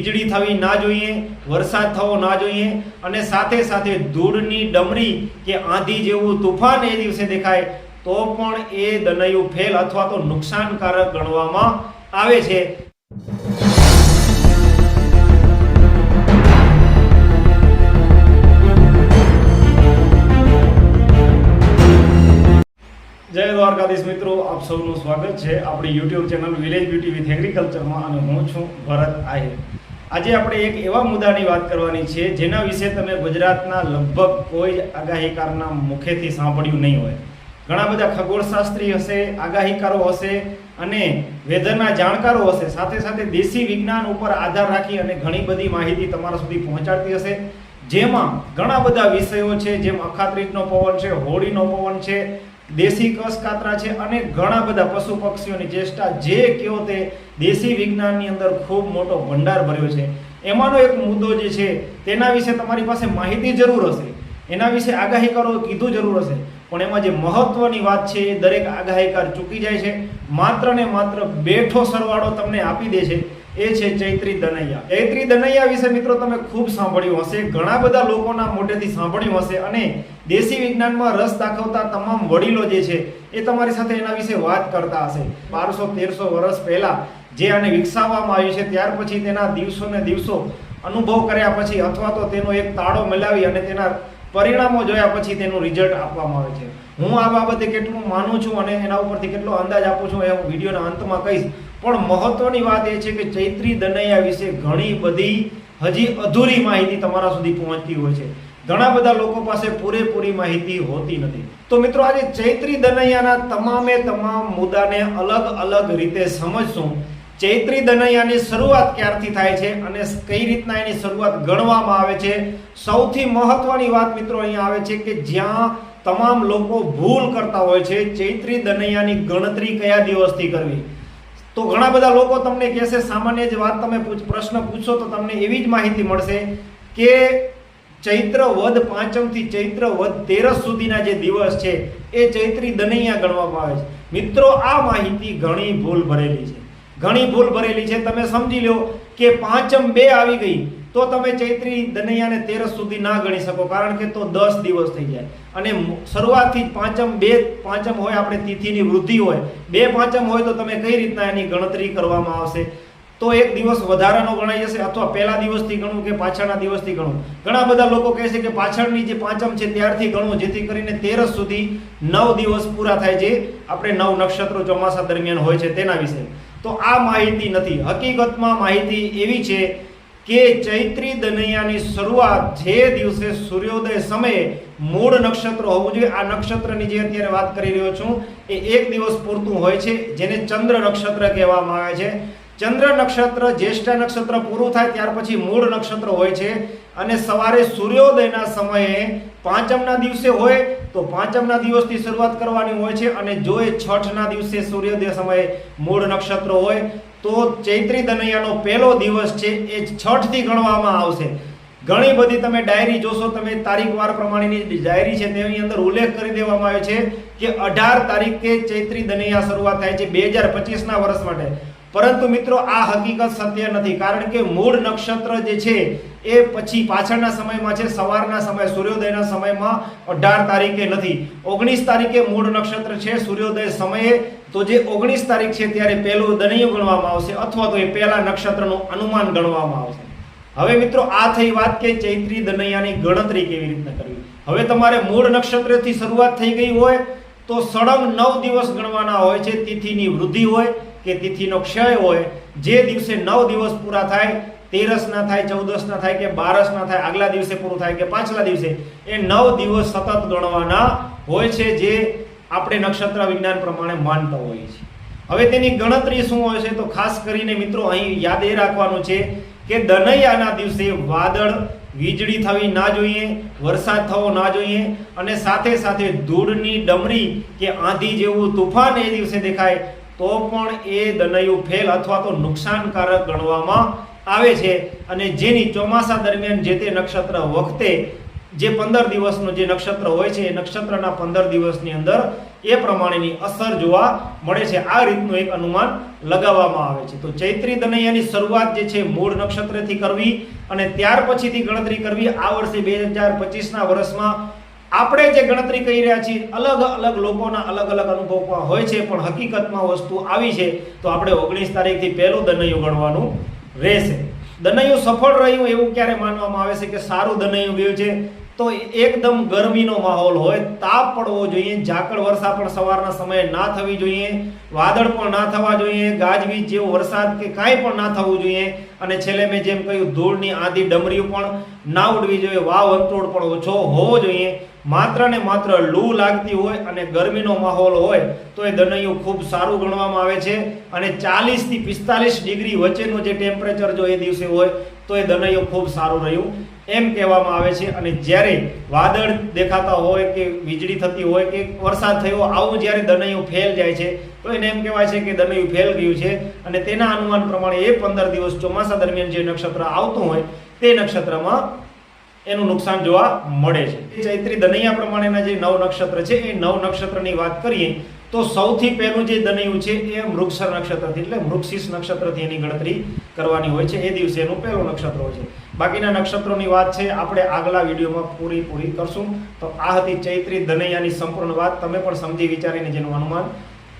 વીજળી થવી ના જોઈએ, વરસાદ થવો ના જોઈએ અને સાથે સાથે ધૂળની ડમરી કે આંધી જેવું તુફાન એ દિવસે દેખાય, તો પણ એ દનૈયું ફેલ અથવા તો નુકસાનકારક ગણવામાં આવે છે. જય દ્વારકાધીશ મિત્રો, આપ સૌનું સ્વાગત છે. આપણી YouTube channel village beauty with એગ્રીકલ્ચરમાં અને હું છું ભરત આહિર. આજે આપણે એક એવા મુદ્દાની વાત કરવાની છે, જેના વિશે તમે ગુજરાતના લગભગ કોઈ જ આગાહીકારના મુખેથી સાંભળ્યું નહીં હોય. ઘણા બધા ખગોળશાસ્ત્રી હશે, આગાહીકારો હશે અને વેધરના જાણકારો હશે. સાથે સાથે દેશી વિજ્ઞાન ઉપર આધાર રાખી અને ઘણી બધી માહિતી તમારા સુધી પહોંચાડતી હશે. જેમાં ઘણા બધા વિષયો છે, જેમ અખાત્રીજનો પવન છે, હોળીનો પવન છે દેશી કસ કાતરા છે અને ઘણા બધા પશુ પક્ષીઓની ચેષ્ટા જે કયો તે દેશી વિજ્ઞાનની અંદર ખૂબ મોટો ભંડાર ભર્યો છે. એમાંનો એક મુદ્દો જે છે, તેના વિશે તમારી પાસે માહિતી જરૂર હશે. એના વિશે આગાહીકારો કીધું જરૂર હશે. પણ એમાં જે મહત્વની વાત છે, એ દરેક આગાહીકાર ચૂકી જાય છે. માત્ર ને માત્ર બેઠો સરવાળો તમને આપી દે છે. એ છે ચૈત્રી દનૈયા. ચૈત્રી દનૈયા વિશે મિત્રો તમે ખૂબ સાંભળ્યું હશે. ઘણા બધા લોકોના મોઢેથી સાંભળ્યું હશે અને દેશી વિજ્ઞાનમાં રસ દાખવતા તમામ વડીલો જે છે એ તમારી સાથે એના વિશે વાત કરતા હશે. બારસો તેરસો વર્ષ પહેલા જે આને વિકસાવવામાં આવ્યું છે, ત્યાર પછી તેના દિવસો ને દિવસો અનુભવ કર્યા પછી અથવા તો તેનો એક તાળો મિલાવી અને તેના પરિણામો જોયા પછી તેનું રિઝલ્ટ આપવામાં આવે છે. હું આ બાબતે કેટલું માનું છું અને એના ઉપરથી કેટલો અંદાજ આપું છું એ હું વિડીયોના અંતમાં કહીશ. પણ મહત્વની વાત એ છે કે ચૈત્રી દનૈયા વિશે ઘણી બધી હજી અધૂરી માહિતી તમારા સુધી પહોંચતી હોય છે. ઘણા બધા લોકો પાસે પૂરેપૂરી માહિતી હોતી નથી. તો મિત્રો, આજે ચૈત્રી દનૈયાના તમામે તમામ મુદ્દાને અલગ અલગ રીતે સમજશું. ચૈત્રી દનૈયાની શરૂઆત ક્યારથી થાય છે અને કઈ રીતના એની શરૂઆત ગણવામાં આવે છે? સૌથી મહત્વની વાત મિત્રો અહીંયા આવે છે કે જ્યાં તમામ લોકો ભૂલ કરતા હોય છે, ચૈત્રી દનૈયાની ગણતરી કયા દિવસથી કરવી? તો ઘણા બધા લોકો તમને કહેશે, સામાન્ય જ વાત તમે પૂછ- પ્રશ્ન પૂછશો તો તમને એવી જ માહિતી મળશે કે ચૈત્ર વદ પાંચમથી ચૈત્ર વદ તેરસ સુધીના જે દિવસ છે, એ ચૈત્રી દનૈયા ગણવામાં આવે છે. મિત્રો, આ માહિતી ઘણી ભૂલ ભરેલી છે. ઘણી ભૂલ ભરેલી છે. તમે સમજી લો કે પાંચમ બે આવી ગઈ, તો તમે ચૈત્રી દનૈયાને તેરસ સુધી ના ગણી શકો, કારણ કે તો દસ દિવસ થઈ જાય. અને શરૂઆતથી પાંચમ બે, પાંચમ હોય, આપણે તિથિની વૃદ્ધિ હોય. બે પાંચમ હોય તો તમે કઈ રીતના એની ગણતરી કરવામાં આવશે? તો એક દિવસ વધારાનો ગણાઈ જશે અથવા પહેલા દિવસથી ગણવું કે પાછળના દિવસથી ગણવું ઘણા બધા લોકો કહે છે કે પાછળની જે પાંચમ છે ત્યારથી ગણવું જેથી કરીને તેરસ સુધી નવ દિવસ પૂરા થાય છે. આપણે નવ નક્ષત્રો ચોમાસા દરમિયાન હોય છે તેના વિશે. તો આ માહિતી નથી. હકીકતમાં માહિતી એવી છે કે ચૈત્રી દનૈયાની શરૂઆત જે દિવસે સૂર્યોદય સમયે મૂળ નક્ષત્ર હોવું જોઈએ. આ નક્ષત્રની જે અત્યારે વાત કરી રહ્યો છું, એ એક દિવસ પૂરતું હોય છે, જેને ચંદ્ર નક્ષત્ર કહેવામાં આવે છે. ચંદ્ર નક્ષત્ર, જ્યેષ્ઠ નક્ષત્ર પૂરું થાય ત્યાર પછી મૂળ નક્ષત્ર હોય છે. અને સવારે સૂર્યોદયના સમયે પાંચમના દિવસે હોય તો પાંચમના દિવસથી શરૂઆત કરવાની હોય છે. અને જો એ છઠના દિવસે સૂર્યોદય સમયે મૂળ નક્ષત્ર હોય, તો ચૈત્રી દનૈયાનો પહેલો દિવસ છે એ છઠથી ગણવામાં આવશે. ઘણી બધી તમે ડાયરી જોશો, તમે તારીખવાર પ્રમાણેની ડાયરી છે તેની અંદર ઉલ્લેખ કરી દેવામાં આવ્યો છે કે અઢાર તારીખે ચૈત્રી દનૈયા શરૂઆત થાય છે બે હજાર પચીસના વર્ષ માટે. પરંતુ મિત્રો, આ હકીકત સત્ય નથી, કારણ કે મૂળ નક્ષત્ર જે છે, એ પછી પાછળના સમયમાં છે, સવારના સમય, સૂર્યોદયના સમયમાં અઢાર તારીખે નથી. ઓગણીસ તારીખે મૂળ નક્ષત્ર છે, સૂર્યોદય સમયે. તો જે ઓગણીસ તારીખ છે, ત્યારે પહેલું દનૈયું ગણવામાં આવશે, અથવા તો એ પહેલા નક્ષત્રનું અનુમાન ગણવામાં આવશે. હવે મિત્રો, આ થઈ વાત કે ચૈત્રી દનૈયાની ગણતરી કેવી રીતના કરવી? હવે તમારે મૂળ નક્ષત્રથી શરૂઆત થઈ ગઈ હોય, તો સળંગ નવ દિવસ ગણવાના હોય છે, તિથિની વૃદ્ધિ હોય કે તિથિનો ક્ષય હોય, જે દિવસે નવ દિવસ પૂરા થાય, તેરસ ના થાય, ચૌદસ ના થાય કે બારસ ના થાય, આગલા દિવસે પૂરું થાય કે પાછલા દિવસે, એ નવ દિવસ સતત ગણવાના હોય છે જે આપણે નક્ષત્ર વિજ્ઞાન પ્રમાણે માનતા હોઈએ છીએ. હવે તેની ગણતરી શું હોય છે તો ખાસ કરીને મિત્રો અહીં યાદ એ રાખવાનું છે કે દનૈયાના દિવસે વાદળ વીજળી થવી ના જોઈએ, વરસાદ થવો ના જોઈએ અને સાથે સાથે ધૂળની ડમરી કે આંધી જેવું તુફાન એ દિવસે દેખાય તો પણ એ દનૈયું ફેલ અથવા તો નુકસાનકારક ગણવામાં આવે છે અને જેની ચોમાસા દરમિયાન જે તે નક્ષત્ર વખતે જે પંદર દિવસનું જે નક્ષત્ર હોય છે, એ નક્ષત્રના પંદર દિવસની અંદર એ પ્રમાણેની અસર જોવા મળે છે. આ રીતનું એક અનુમાન લગાવવામાં આવે છે. તો ચૈત્રી દનૈયાની શરૂઆત જે છે, મૂળ નક્ષત્રથી કરવી અને ત્યાર પછીથી ગણતરી કરવી આ વર્ષે બે હજાર પચીસના વર્ષમાં આપણે જે ગણતરી કરી રહ્યા છીએ, અલગ અલગ લોકોના અલગ અલગ અનુભવ હોય છે, પણ હકીકતમાં વસ્તુ આવી છે, તો આપણે ઓગણીસ તારીખથી પહેલું દનૈયું ગણવાનું રહેશે. દનૈયું સફળ રહ્યું એવું ક્યારે માનવામાં આવે છે કે સારું દનૈયું ગયું છે? તો એકદમ ગરમીનો માહોલ હોય, તાપ પડવો જોઈએ, ઝાકળ વર્ષા પણ સવારના સમયે ના થવી જોઈએ, વાદળ પણ ના થવા જોઈએ, ગાજવીજ જેવો વરસાદ કે કાંઈ પણ ના થવું જોઈએ. અને છેલ્લે મેં જેમ કહ્યું, ધૂળની આંધી ડમરીઓ પણ ના ઉડવી જોઈએ વાવ અંતોડ પણ ઓછો હોવો જોઈએ. માત્ર ને માત્ર લૂ લાગતી હોય અને ગરમીનો માહોલ હોય, તો એ દનૈયું ખૂબ સારું ગણવામાં આવે છે. અને ચાલીસથી પિસ્તાલીસ ડિગ્રી વચ્ચેનું જે ટેમ્પરેચર જો એ દિવસે હોય, તો એ દનૈયું ખૂબ સારું રહ્યું. એમ કહેવામાં આવે છે. અને જ્યારે વાદળ દેખાતા હોય કે વીજળી થતી હોય કે વરસાદ થયો, આવું જ્યારે દનૈયું ફેલ જાય છે, તો એને એમ કહેવાય છે કે દનૈયું ફેલ ગયું છે. અને તેના અનુમાન પ્રમાણે એ પંદર દિવસ ચોમાસા દરમિયાન જે નક્ષત્ર આવતું હોય, તે નક્ષત્રમાં એનું નુકસાન જોવા મળે છે. ચૈત્રી દનૈયા પ્રમાણેના જે નવ નક્ષત્ર છે, એ નવ નક્ષત્રની વાત કરીએ, તો સૌથી પહેલું જે દનૈયું છે, એ મૃક્ષર નક્ષત્રથી, એટલે મૃક્ષિસ નક્ષત્રથી એની ગણતરી કરવાની હોય છે. એ દિવસે એનું પહેલું નક્ષત્ર હોય છે. બાકીના નક્ષત્રોની વાત છે, આપણે આગલા વિડીયોમાં પૂરી પૂરી કરશું. તો આ હતી ચૈત્રી દનૈયાની સંપૂર્ણ વાત. તમે પણ સમજી વિચારીને જેનું અનુમાન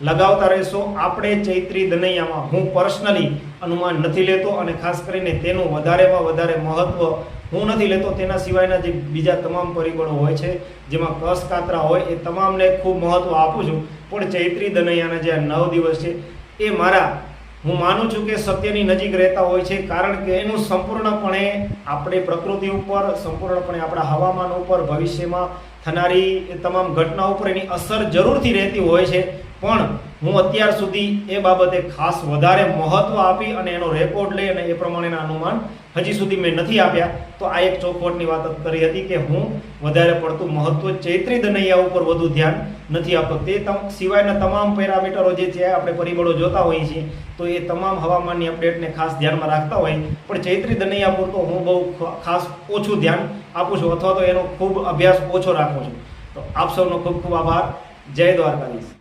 લગાવતા રહેશો. આપણે ચૈત્રી દનૈયામાં હું પર્સનલી અનુમાન નથી લેતો અને ખાસ કરીને તેનું વધારેમાં વધારે મહત્વ હું નથી લેતો, તેના સિવાયના જે બીજા તમામ પરિબળો હોય છે, જેમાં કસ કાતરા હોય, એ તમામને ખૂબ મહત્વ આપું છું. પણ ચૈત્રી દનૈયાના જે નવ દિવસ છે, એ મારા, હું માનું છું કે સત્યની નજીક રહેતા હોય છે, કારણ કે એનું સંપૂર્ણપણે આપણે પ્રકૃતિ ઉપર, સંપૂર્ણપણે આપણા હવામાન ઉપર, ભવિષ્યમાં થનારી એ તમામ ઘટના ઉપર એની અસર જરૂરથી રહેતી હોય છે. પણ હું અત્યાર સુધી એ બાબતે ખાસ વધારે મહત્વ આપી અને એનો રેકોર્ડ લઈ અને એ પ્રમાણેના અનુમાન હજી સુધી મેં નથી આપ્યા. તો આ એક ચોખવટની વાત કરી હતી કે હું વધારે પડતું મહત્વ ચૈત્રી દનૈયા ઉપર વધુ ધ્યાન નથી આપતો. તે સિવાયના તમામ પેરામીટરો જે છે, આપણે પરિબળો જોતા હોઈએ છીએ, તો એ તમામ હવામાનની અપડેટને ખાસ ધ્યાનમાં રાખતા હોય. પણ ચૈત્રી દનૈયા પૂરતો હું બહુ ખાસ ઓછું ધ્યાન આપું છું, અથવા તો એનો ખૂબ અભ્યાસ ઓછો રાખું છું. તો આપ સૌનો ખૂબ ખૂબ આભાર. જય દ્વારકાધીશ.